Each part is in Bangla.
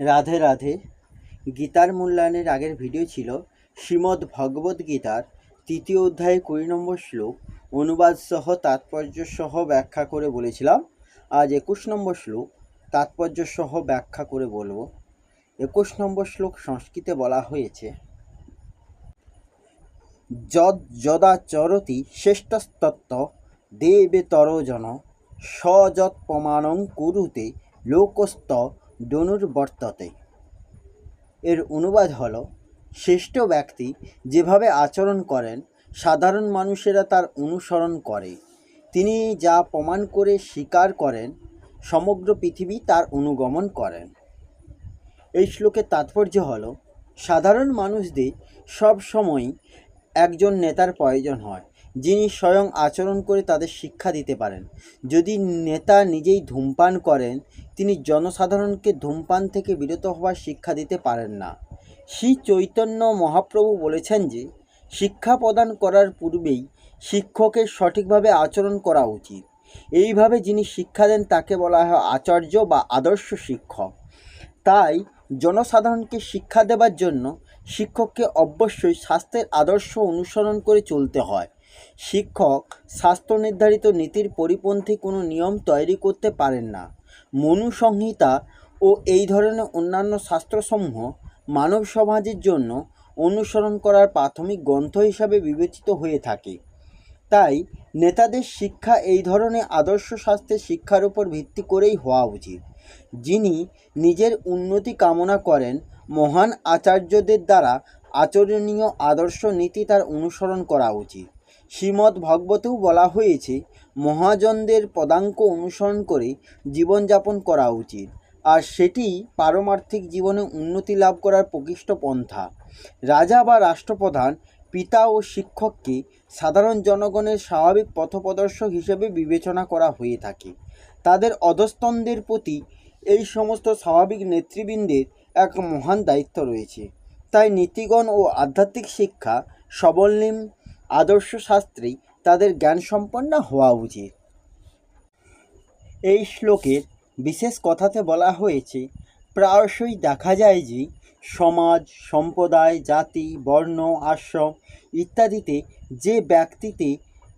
রাধে রাধে। গীতার মূল্যায়নের আগের ভিডিও ছিল শ্রীমদ্ ভগবদ্ গীতার তৃতীয় অধ্যায়ে কুড়ি নম্বর শ্লোক, অনুবাদ সহ তাৎপর্য সহ ব্যাখ্যা করে বলেছিলাম। আজ একুশ নম্বর শ্লোক, তাৎপর্য সহ ব্যাখ্যা করে বলব। একুশ নম্বর শ্লোক সংস্কৃতে বলা হয়েছে, যদ যদা চরতি শ্রেষ্ঠস্তত্ত্ব দেবেতরজন সযৎ প্রমাণং কুরুতে লোকস্ত ডনুর্বর্ততে এর অনুবাদ হলো, শ্রেষ্ঠ ব্যক্তি যেভাবে আচরণ করেন, সাধারণ মানুষেরা তার অনুসরণ করে। তিনি যা প্রমাণ করে স্বীকার করেন, সমগ্র পৃথিবী তার অনুগমন করেন। এই শ্লোকের তাৎপর্য হল, সাধারণ মানুষদের সব সময়ই একজন নেতার প্রয়োজন হয়, যিনি স্বয়ং আচরণ করে তাদের শিক্ষা দিতে পারেন। যদি নেতা নিজেই ধূমপান করেন তিনি জনসাধারণকে ধূমপান থেকে বিরত হওয়ার শিক্ষা দিতে পারেন না। শ্রী চৈতন্য মহাপ্রভু বলেছেন যে, শিক্ষা প্রদান করার পূর্বেই শিক্ষকের সঠিকভাবে আচরণ করা উচিত। এইভাবে যিনি শিক্ষা দেন, তাকে বলা হয় আচার্য বা আদর্শ শিক্ষক। তাই জনসাধারণকে শিক্ষা দেবার জন্য শিক্ষককে অবশ্যই স্বাস্থ্যের আদর্শ অনুসরণ করে চলতে হয়। শিক্ষক স্বাস্থ্য নির্ধারিত নীতির পরিপন্থী কোনো নিয়ম তৈরি করতে পারেন না। মনু সংহিতা ও এই ধরনের অন্যান্য শাস্ত্রসমূহ মানব সমাজের জন্য অনুসরণ করার প্রাথমিক গ্রন্থ হিসাবে বিবেচিত হয়ে থাকে। তাই নেতাদের শিক্ষা এই ধরনের আদর্শ শাস্ত্রের শিক্ষার উপর ভিত্তি করেই হওয়া উচিত। যিনি নিজের উন্নতি কামনা করেন, মহান আচার্যদের দ্বারা আচরণীয় আদর্শ নীতি তার অনুসরণ করা উচিত। শ্রীমদ্ ভগবতেও বলা হয়েছে মহাজনদের পদাঙ্ক অনুসরণ করে জীবনযাপন করা উচিত। আর সেটি পারমার্থিক জীবনে উন্নতি লাভ করার প্রকৃষ্ট পন্থা। রাজা বা রাষ্ট্রপ্রধান, পিতা ও শিক্ষককে সাধারণ জনগণের স্বাভাবিক পথপ্রদর্শক হিসেবে বিবেচনা করা হয়ে থাকে। তাদের অধস্তনদের প্রতি এই সমস্ত স্বাভাবিক নেতৃবৃন্দের এক মহান দায়িত্ব রয়েছে। তাই নীতিগণ ও আধ্যাত্মিক শিক্ষা, সবলনিম, আদর্শ শাস্ত্রে তাদের জ্ঞান সম্পন্ন হওয়া উচিত। এই শ্লোকের বিশেষ কথাতে বলা হয়েছে, প্রায়শই দেখা যায় যে সমাজ, সম্প্রদায়, জাতি, বর্ণ, আশ্রম ইত্যাদিতে যে ব্যক্তিতে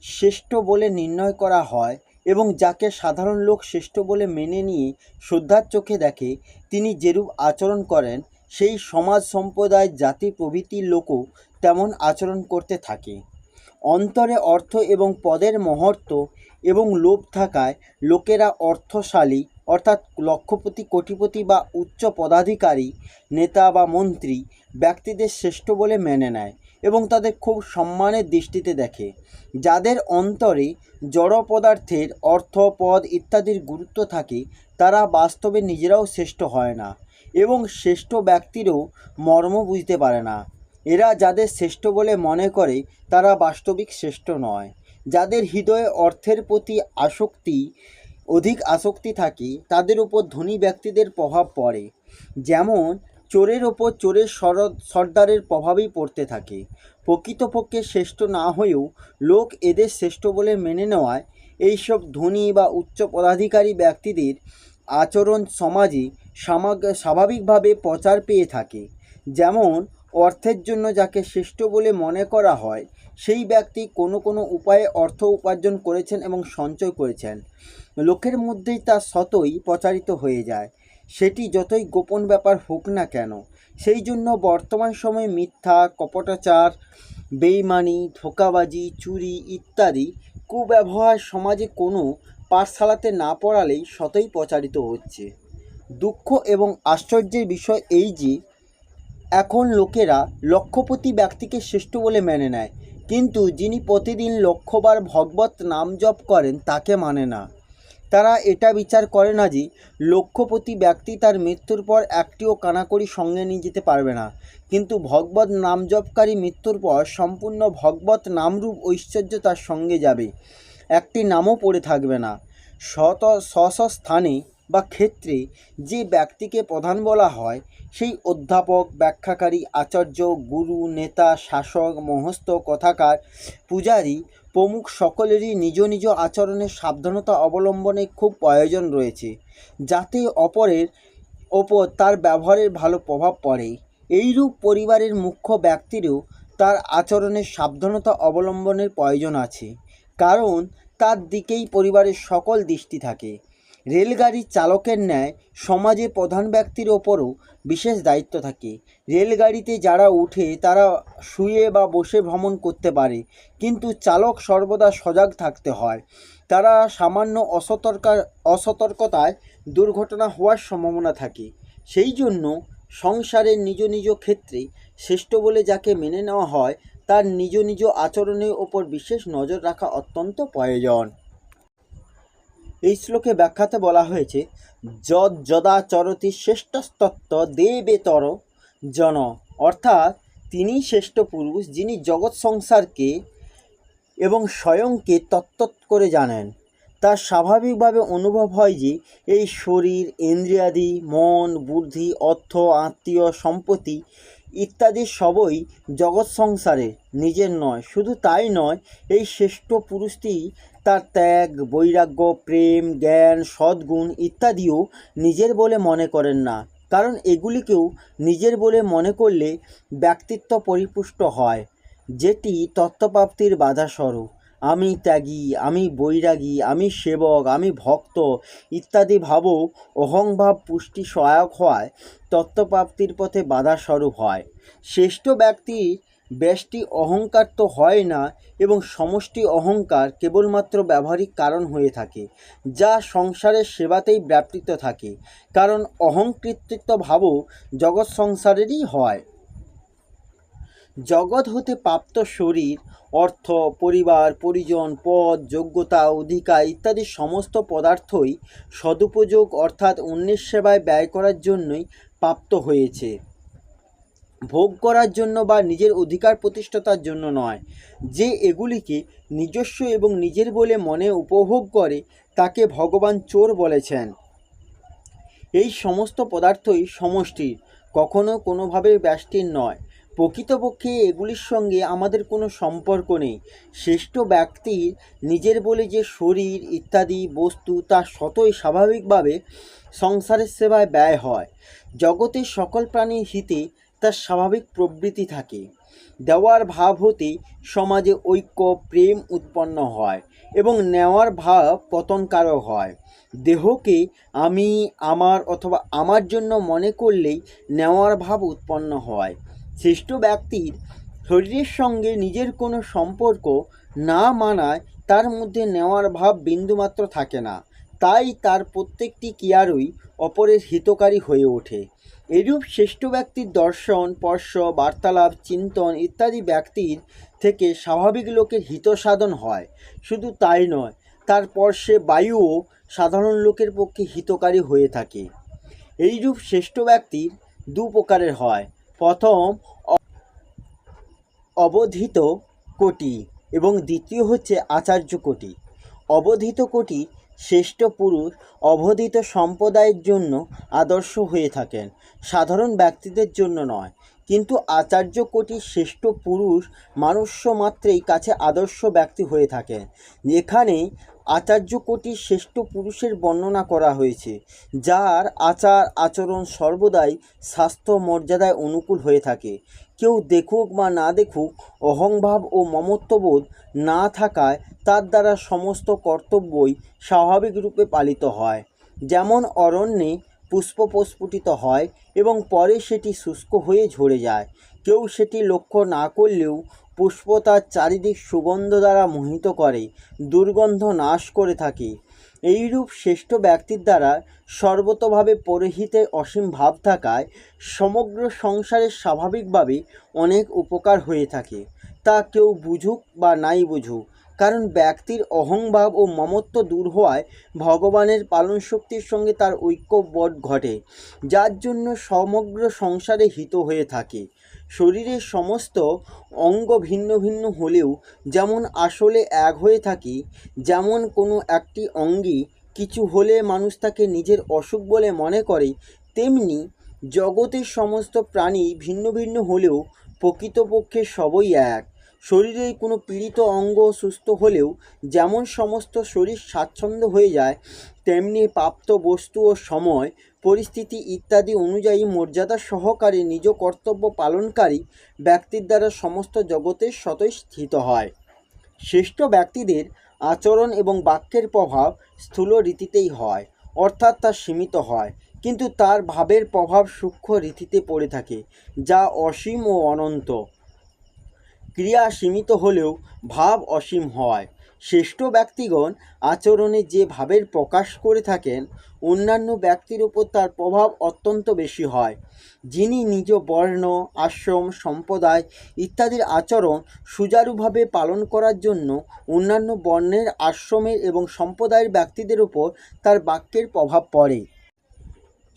শ্রেষ্ঠ বলে নির্ণয় করা হয় এবং যাকে সাধারণ লোক শ্রেষ্ঠ বলে মেনে নিয়ে শ্রদ্ধার চোখে দেখে তিনি যেরূপ আচরণ করেন, সেই সমাজ, সম্প্রদায়, জাতি প্রভৃতির লোকও তেমন আচরণ করতে থাকে। অন্তরে অর্থ এবং পদের মহত্ব এবং লোভ থাকায় লোকেরা অর্থশালী, অর্থাৎ লক্ষপতি, কোটিপতি বা উচ্চ পদাধিকারী, নেতা বা মন্ত্রী, ব্যক্তিদের শ্রেষ্ঠ বলে মেনে নেয় এবং তাদের খুব সম্মানের দৃষ্টিতে দেখে। যাদের অন্তরে জড় পদার্থের অর্থ, পদ ইত্যাদির গুরুত্ব থাকে, তারা বাস্তবে নিজেরাও শ্রেষ্ঠ হয় না এবং শ্রেষ্ঠ ব্যক্তিরও মর্ম বুঝতে পারে না। এরা যাদের শ্রেষ্ঠ বলে মনে করে, তারা বাস্তবিক শ্রেষ্ঠ নয়। যাদের হৃদয়ে অর্থের প্রতি আসক্তি, অধিক আসক্তি থাকে, তাদের উপর ধনী ব্যক্তিদের প্রভাব পড়ে। যেমন, চোরের ওপর চোরের সর সর্দারের প্রভাবই পড়তে থাকে। প্রকৃতপক্ষে শ্রেষ্ঠ না হয়েও লোক এদের শ্রেষ্ঠ বলে মেনে নেওয়ায়, এইসব ধনী বা উচ্চ পদাধিকারী ব্যক্তিদের আচরণ সমাজে স্বাভাবিকভাবে প্রচার পেয়ে থাকে। যেমন অর্থের জন্য যাকে শ্রেষ্ঠ বলে মনে করা হয়, সেই ব্যক্তি কোনো কোনো উপায়ে অর্থ উপার্জন করেছেন এবং সঞ্চয় করেছেন। লোকের মধ্যেই তা সতই প্রচারিত হয়ে যায়। সেটি যতই গোপন ব্যাপার হোক না কেন, সেই জন্য বর্তমান সময়ে মিথ্যা, কপটাচার, বেইমানি, ধোকাবাজি, চুরি ইত্যাদি কুব্যবহার সমাজে কোনো পাঠশালাতে না পড়ালেই শতই প্রচারিত হচ্ছে। দুঃখ এবং আশ্চর্যের বিষয় এই যে এখন লোকেরা লক্ষপতি ব্যক্তিকে শ্রেষ্ঠ বলে মেনে নেয়, কিন্তু যিনি প্রতিদিন লক্ষবার ভগবত নাম জপ করেন তাকে মানে না। তারা এটা বিচার করে না যে লক্ষপতি ব্যক্তি তার মৃত্যুর পর একটিও কানাকড়ি সঙ্গে নিয়ে যেতে পারবে না। কিন্তু ভগবত নাম জপকারী মৃত্যুর পর সম্পূর্ণ ভগবত নামরূপ ঐশ্বর্য তার সঙ্গে যাবে। একটি নামও পড়ে থাকবে না। শত স্থানে বা ক্ষেত্রে যে ব্যক্তিকে প্রধান বলা হয়, সেই অধ্যাপক, ব্যাখ্যাকারী, আচার্য, গুরু, নেতা, শাসক মহস্ত কথাকার, পূজারী প্রমুখ সকলেরই নিজ নিজ আচরণের সাবধানতা অবলম্বনে খুব প্রয়োজন রয়েছে, যাতে অপরের ওপর তার ব্যবহারের ভালো প্রভাব পড়ে। এইরূপ পরিবারের মুখ্য ব্যক্তিরও তার আচরণের সাবধানতা অবলম্বনের প্রয়োজন আছে, কারণ তার দিকেই পরিবারের সকল দৃষ্টি থাকে। রেলগাড়ির চালকের ন্যায় সমাজে প্রধান ব্যক্তির ওপরও বিশেষ দায়িত্ব থাকে। রেলগাড়িতে যারা উঠে, তারা শুয়ে বা বসে ভ্রমণ করতে পারে, কিন্তু চালক সর্বদা সজাগ থাকতে হয়। তারা সামান্য অসতর্কা, অসতর্কতায় দুর্ঘটনা হওয়ার সম্ভাবনা থাকে। সেই জন্য সংসারের নিজ নিজ ক্ষেত্রে শ্রেষ্ঠ বলে যাকে মেনে নেওয়া হয়, তার নিজ নিজ আচরণের ওপর বিশেষ নজর রাখা অত্যন্ত প্রয়োজন। এই শ্লোকে ব্যাখ্যাতে বলা হয়েছে, যদ যদা চরতি শ্রেষ্ঠস্তত্ত্ব দেবেতর জন। অর্থাৎ তিনি শ্রেষ্ঠ পুরুষ যিনি জগৎ সংসারকে এবং স্বয়ংকে তত্ত্বত করে জানেন। তার স্বাভাবিকভাবে অনুভব হয় যে এই শরীর, ইন্দ্রিয়াদি, মন, বুদ্ধি, অর্থ, আত্মীয়, সম্পত্তি ইত্যাদি সবই জগৎ সংসারে নিজের নয়। শুধু তাই নয়, এই শ্রেষ্ঠ পুরুষটি তার ত্যাগ, বৈরাগ্য, প্রেম, জ্ঞান, সদ্গুণ ইত্যাদিও নিজের বলে মনে করেন না। কারণ এগুলিকেও নিজের বলে মনে করলে ব্যক্তিত্ব পরিপুষ্ট হয়। যেটি তত্ত্বপ্রাপ্তির বাধাস্বরূপ। আমি ত্যাগী, আমি বৈরাগী, আমি সেবক, আমি ভক্ত ইত্যাদি ভাবও অহংভাব পুষ্টি সহায়ক হওয়ায় তত্ত্বপ্রাপ্তির পথে বাধাস্বরূপ হয়। শ্রেষ্ঠ ব্যক্তির ব্যষ্টি অহংকার তো হয় না এবং সমষ্টি অহংকার কেবলমাত্র ব্যবহারিক কারণ হয়ে থাকে, যা সংসারের সেবাতেই ব্যাপৃত থাকে, কারণ অহংকৃতিত্ব ভাবও জগৎ সংসারেরই হয়। জগৎ হতে প্রাপ্ত শরীর, অর্থ, পরিবার, পরিজন, পদ, যোগ্যতা, অধিকার ইত্যাদি সমস্ত পদার্থই সদুপযোগ অর্থাৎ অন্যের সেবায় ব্যয় করার জন্যই প্রাপ্ত হয়েছে। ভোগ করার জন্য বা নিজের অধিকার প্রতিষ্ঠাতার জন্য নয়। যে এগুলিকে নিজস্ব এবং নিজের বলে মনে উপভোগ করে, তাকে ভগবান চোর বলেছেন। এই সমস্ত পদার্থই সমষ্টির, কখনো কোনোভাবে ব্যষ্টির নয়। প্রকৃতপক্ষে এগুলির সঙ্গে আমাদের কোনো সম্পর্ক নেই। শ্রেষ্ঠ ব্যক্তির নিজের বলে যে শরীর, ইত্যাদি, বস্তু, তা শতই স্বাভাবিকভাবে সংসারের সেবায় ব্যয় হয়। জগতের সকল প্রাণীর হিতে তার স্বাভাবিক প্রবৃত্তি থাকে। দেওয়ার ভাব হতে সমাজে ঐক্য, প্রেম উৎপন্ন হয় এবং নেওয়ার ভাব পতনকারক হয়। দেহকে আমি, আমার অথবা আমার জন্য মনে করলেই নেওয়ার ভাব উৎপন্ন হয়। শ্রেষ্ঠ ব্যক্তির শরীরের সঙ্গে নিজের কোনো সম্পর্ক না মানায় তার মধ্যে নেওয়ার ভাব বিন্দুমাত্র থাকে না। তাই তার প্রত্যেকটি ক্রিয়ারই অপরের হিতকারী হয়ে ওঠে। এরূপ শ্রেষ্ঠ ব্যক্তির দর্শন, স্পর্শ, বার্তালাপ, চিন্তন ইত্যাদি ব্যক্তির থেকে স্বাভাবিক লোকের হিত সাধন হয়। শুধু তাই নয় তার স্পর্শে বায়ুও সাধারণ লোকের পক্ষে হিতকারী হয়ে থাকে। এইরূপ শ্রেষ্ঠ ব্যক্তির দু প্রকারের হয়। প্রথম অবধিত কোটি এবং দ্বিতীয় হচ্ছে আচার্য কোটি। অবধিত কোটি শ্রেষ্ঠ পুরুষ অবধিত সম্প্রদায়ের জন্য আদর্শ হয়ে থাকেন। সাধারণ ব্যক্তিদের জন্য নয়। কিন্তু আচার্য কোটির শ্রেষ্ঠ পুরুষ মানুষ্য মাত্রেই কাছে আদর্শ ব্যক্তি হয়ে থাকেন। এখানে আচার্য কোটি শ্রেষ্ঠ পুরুষের বর্ণনা করা হয়েছে, যার আচার আচরণ সর্বদাই স্বাস্থ্য মর্যাদায় অনুকূল হয়ে থাকে। কেউ দেখুক বা না দেখুক, অহংভাব ও মমত্ববোধ না থাকায় তার দ্বারা সমস্ত কর্তব্যই স্বাভাবিক রূপে পালিত হয়। যেমন অরণ্যে পুষ্প প্রস্ফুটিত হয় এবং পরে সেটি শুষ্ক হয়ে ঝরে যায়। কেউ সেটি লক্ষ্য না করলেও পুষ্প তার চারিদিক সুগন্ধ দ্বারা মোহিত করে, দুর্গন্ধ নাশ করে থাকে। এইরূপ শ্রেষ্ঠ ব্যক্তির দ্বারা সর্বতভাবে পরিহিতের অসীম ভাব থাকায় সমগ্র সংসারের স্বাভাবিকভাবে অনেক উপকার হয়ে থাকে। তা কেউ বুঝুক বা নাই বুঝুক, কারণ ব্যক্তির অহংভাব ও মমত্ব দূর হওয়ায় ভগবানের পালন শক্তির সঙ্গে তার ঐক্যবোধ ঘটে, যার জন্য সমগ্র সংসারে হিত হয়ে থাকে। শরীরের সমস্ত অঙ্গ ভিন্ন ভিন্ন হলেও যেমন আসলে এক হয়ে থাকি, যেমন কোনো একটি অঙ্গী কিছু হলে মানুষ তাকে নিজের অসুখ বলে মনে করে, তেমনি জগতের সমস্ত প্রাণী ভিন্ন ভিন্ন হলেও প্রকৃতপক্ষে সবই এক। শরীরের কোনো পীড়িত অঙ্গ সুস্থ হলেও যেমন সমস্ত শরীর স্বাচ্ছন্দ্য হয়ে যায়, তেমনি প্রাপ্ত বস্তু ও সময়, পরিস্থিতি ইত্যাদি অনুযায়ী মর্যাদা সহকারে নিজ কর্তব্য পালনকারী ব্যক্তির দ্বারা সমস্ত জগতের সতই স্থিত হয়। শ্রেষ্ঠ ব্যক্তিদের আচরণ এবং বাক্যের প্রভাব স্থূল রীতিতেই হয়, অর্থাৎ তা সীমিত হয়, কিন্তু তার ভাবের প্রভাব সূক্ষ্ম রীতিতে পড়ে থাকে, যা অসীম ও অনন্ত। ক্রিয়া সীমিত হলেও ভাব অসীম হয় শ্রেষ্ঠ ব্যক্তিগণ আচরণে যে ভাবের প্রকাশ করে থাকেন, অন্যান্য ব্যক্তির উপর তার প্রভাব অত্যন্ত বেশি হয়। যিনি নিজ বর্ণ, আশ্রম, সম্প্রদায় ইত্যাদির আচরণ সুচারুভাবে পালন করার জন্য অন্যান্য বর্ণের, আশ্রমের এবং সম্প্রদায়ের ব্যক্তিদের উপর তার বাক্যের প্রভাব পড়ে।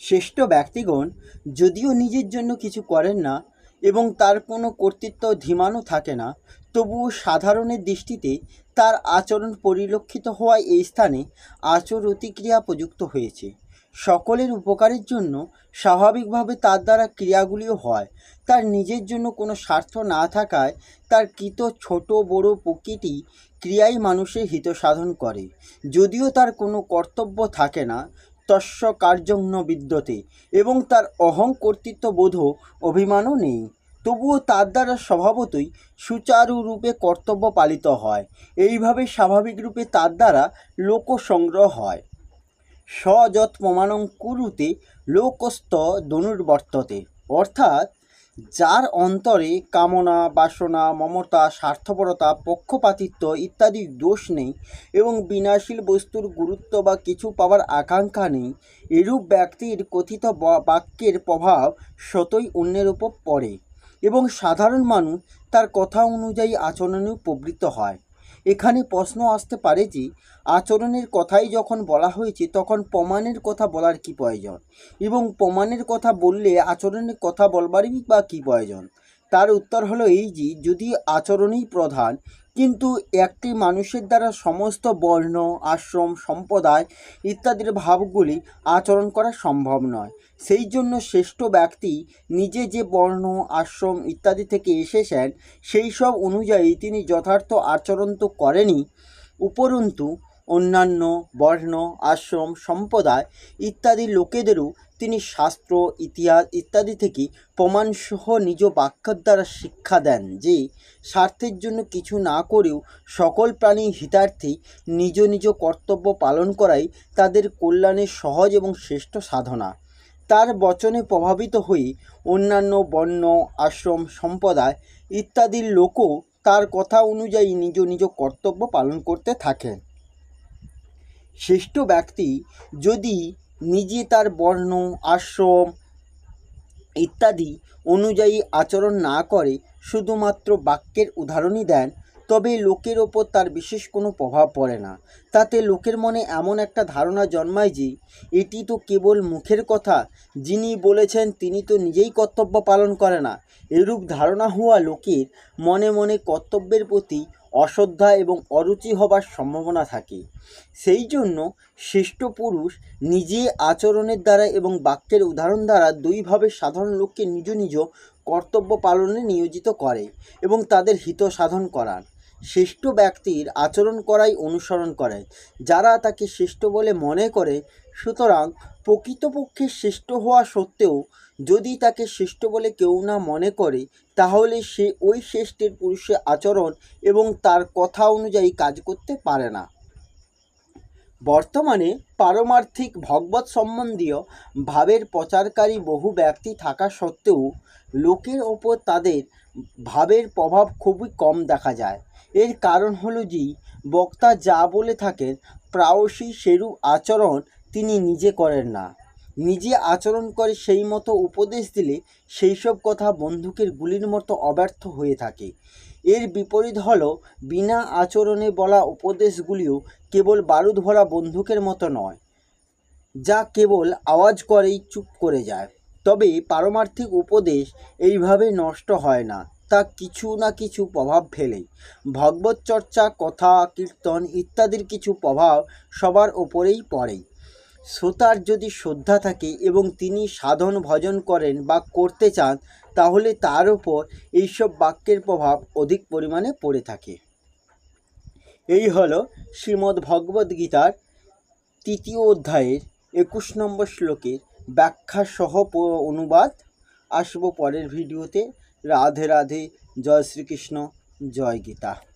শ্রেষ্ঠ ব্যক্তিগণ যদিও নিজের জন্য কিছু করেন না এবং তার কোনো কর্তৃত্ব ধীমানও থাকে না, তবুও সাধারণের দৃষ্টিতে তার আচরণ পরিলক্ষিত হওয়ায় এই স্থানে আচর অতিক্রিয়া প্রযুক্ত হয়েছে। সকলের উপকারের জন্য স্বাভাবিকভাবে তার দ্বারা ক্রিয়াগুলিও হয়। তার নিজের জন্য কোনো স্বার্থ না থাকায় তার কৃত ছোট বড় প্রকৃতি ক্রিয়াই মানুষের হিত সাধন করে। যদিও তার কোনো কর্তব্য থাকে না তস্য কার্যং বিদ্যতে, এবং তার অহং কর্তৃত্ববোধ অভিমানও নেই। তবুও তার দ্বারা স্বভাবতই সুচারুরূপে কর্তব্য পালিত হয়। এইভাবে স্বাভাবিক রূপে তার দ্বারা লোক সংগ্রহ হয়। স্বযৎ প্রমাণং কুরুতে লোকস্ত দনুর্বর্ততে অর্থাৎ যার অন্তরে কামনা, বাসনা, মমতা, স্বার্থপরতা, পক্ষপাতিত্ব ইত্যাদি দোষ নেই এবং বিনাশীল বস্তুর গুরুত্ব বা কিছু পাওয়ার আকাঙ্ক্ষা নেই, এরূপ ব্যক্তির কথিত বাক্যের প্রভাব সতই অন্যের উপর পড়ে এবং সাধারণ মানুষ তার কথা অনুযায়ী আচরণেও প্রবৃত্ত হয়। এখানে প্রশ্ন আসতে পারে যে, আচরণের কথাই যখন বলা হয়েছে, তখন প্রমাণের কথা বলার কি প্রয়োজন? এবং প্রমাণের কথা বললে আচরণের কথা বলবারই বা কী প্রয়োজন? তার উত্তর হলো এই যে, যদি আচরণই প্রধান কিন্তু একটি মানুষের দ্বারা সমস্ত বর্ণ, আশ্রম, সম্প্রদায় ইত্যাদির ভাবগুলি আচরণ করা সম্ভব নয়। সেই জন্য শ্রেষ্ঠ ব্যক্তি নিজে যে বর্ণ, আশ্রম ইত্যাদি থেকে এসেছেন, সেই সব অনুযায়ী তিনি যথার্থ আচরণ তো করেনই উপরন্তু অন্যান্য বর্ণ, আশ্রম, সম্প্রদায় ইত্যাদি লোকেদেরও তিনি শাস্ত্র, ইতিহাস ইত্যাদি থেকে প্রমাণসহ নিজ বাক্যের দ্বারা শিক্ষা দেন যে, স্বার্থের জন্য কিছু না করেও সকল প্রাণী হিতার্থে নিজ নিজ কর্তব্য পালন করাই তাদের কল্যাণের সহজ এবং শ্রেষ্ঠ সাধনা। তার বচনে প্রভাবিত হয়ে অন্যান্য বর্ণ, আশ্রম, সম্প্রদায় ইত্যাদির লোকও তার কথা অনুযায়ী নিজ নিজ কর্তব্য পালন করতে থাকেন। শ্রেষ্ঠ ব্যক্তি যদি নিজে তার বর্ণ, আশ্রম ইত্যাদি অনুযায়ী আচরণ না করে শুধুমাত্র বাক্যের উদাহরণই দেন, তবে লোকের ওপর তার বিশেষ কোনো প্রভাব পড়ে না। তাতে লোকের মনে এমন একটা ধারণা জন্মায় যে, এটি তো কেবল মুখের কথা, যিনি বলেছেন তিনি তো নিজেই কর্তব্য পালন করে না। এরূপ ধারণা হওয়া লোকের মনে মনে কর্তব্যের প্রতি অশ্রদ্ধা এবং অরুচি হবার সম্ভাবনা থাকে। সেই জন্য শ্রেষ্ঠ পুরুষ নিজে আচরণের দ্বারা এবং বাক্যের উদাহরণ দ্বারা দুইভাবে সাধারণ লোককে নিজ নিজ কর্তব্য পালনে নিয়োজিত করে এবং তাদের হিত সাধন করান শ্রেষ্ঠ ব্যক্তির আচরণ করাই অনুসরণ করে। যারা তাকে শ্রেষ্ঠ বলে মনে করে সুতরাং প্রকৃতপক্ষে শ্রেষ্ঠ হওয়া সত্ত্বেও, যদি তাকে শ্রেষ্ঠ বলে কেউ না মনে করে, তাহলে সে ওই শ্রেষ্ঠের পুরুষের আচরণ এবং তার কথা অনুযায়ী কাজ করতে পারে না। বর্তমানে পারমার্থিক ভগবত সম্বন্ধীয় ভাবের প্রচারকারী বহু ব্যক্তি থাকা সত্ত্বেও, লোকের ওপর তাদের ভাবের প্রভাব খুবই কম দেখা যায়। এর কারণ হলো যে, বক্তা যা বলে থাকেন, প্রায়শই সেরূপ আচরণ তিনি নিজে করেন না। নিজে আচরণ করে সেই মতো উপদেশ দিলে সেই সব কথা বন্দুকের গুলির মতো অব্যর্থ হয়ে থাকে। এর বিপরীত হল, বিনা আচরণে বলা উপদেশগুলিও কেবল বারুদ ভরা বন্দুকের মতো নয়, যা কেবল আওয়াজ করেই চুপ করে যায়। তবে পারমার্থিক উপদেশ এইভাবে নষ্ট হয় না, তা কিছু না কিছু প্রভাব ফেলে। ভগবত চর্চা, কথা, কীর্তন ইত্যাদির কিছু প্রভাব সবার ওপরেই পড়ে। শ্রোতার যদি শ্রদ্ধা থাকে এবং তিনি সাধন ভজন করেন বা করতে চান, তাহলে তার ওপর এইসব বাক্যের প্রভাব অধিক পরিমাণে পড়ে থাকে। এই হল শ্রীমদ্ ভগবদ্ গীতার তৃতীয় অধ্যায়ের একুশ নম্বর শ্লোকের ব্যাখ্যা সহ অনুবাদ। আসব পরের ভিডিওতে। রাধে রাধে। জয় শ্রীকৃষ্ণ। জয় গীতা।